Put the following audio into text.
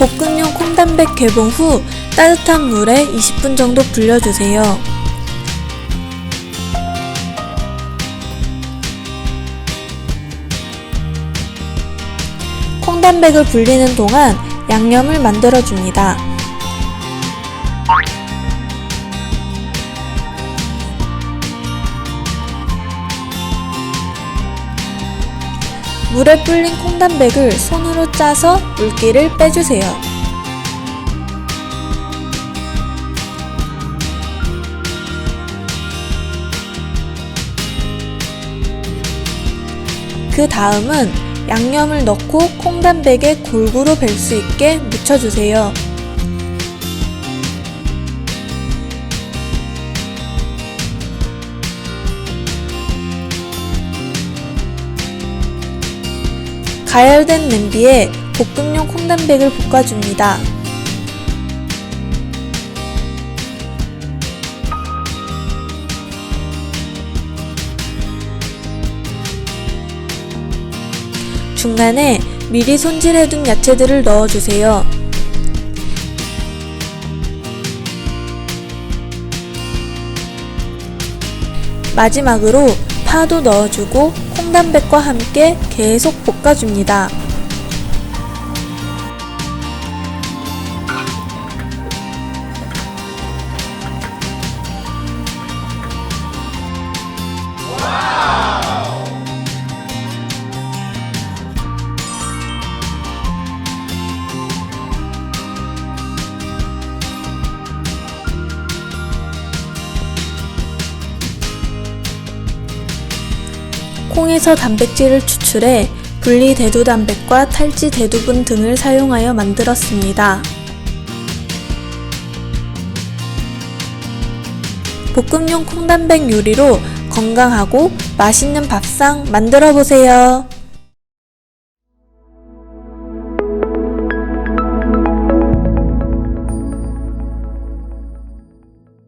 볶음용 콩단백 개봉 후 따뜻한 물에 20분 정도 불려주세요. 콩단백을 불리는 동안 양념을 만들어 줍니다. 물에 불린 콩단백을 손으로 짜서 물기를 빼주세요. 그 다음은 양념을 넣고 콩단백에 골고루 뵐수 있게 묻혀주세요. 가열된 냄비에 볶음용 콩단백을 볶아줍니다. 중간에 미리 손질해둔 야채들을 넣어주세요. 마지막으로 파도 넣어주고 콩단백과 함께 계속 볶아줍니다. 콩에서 단백질을 추출해 분리 대두 단백과 탈지 대두분 등을 사용하여 만들었습니다. 볶음용 콩단백 요리로 건강하고 맛있는 밥상 만들어 보세요.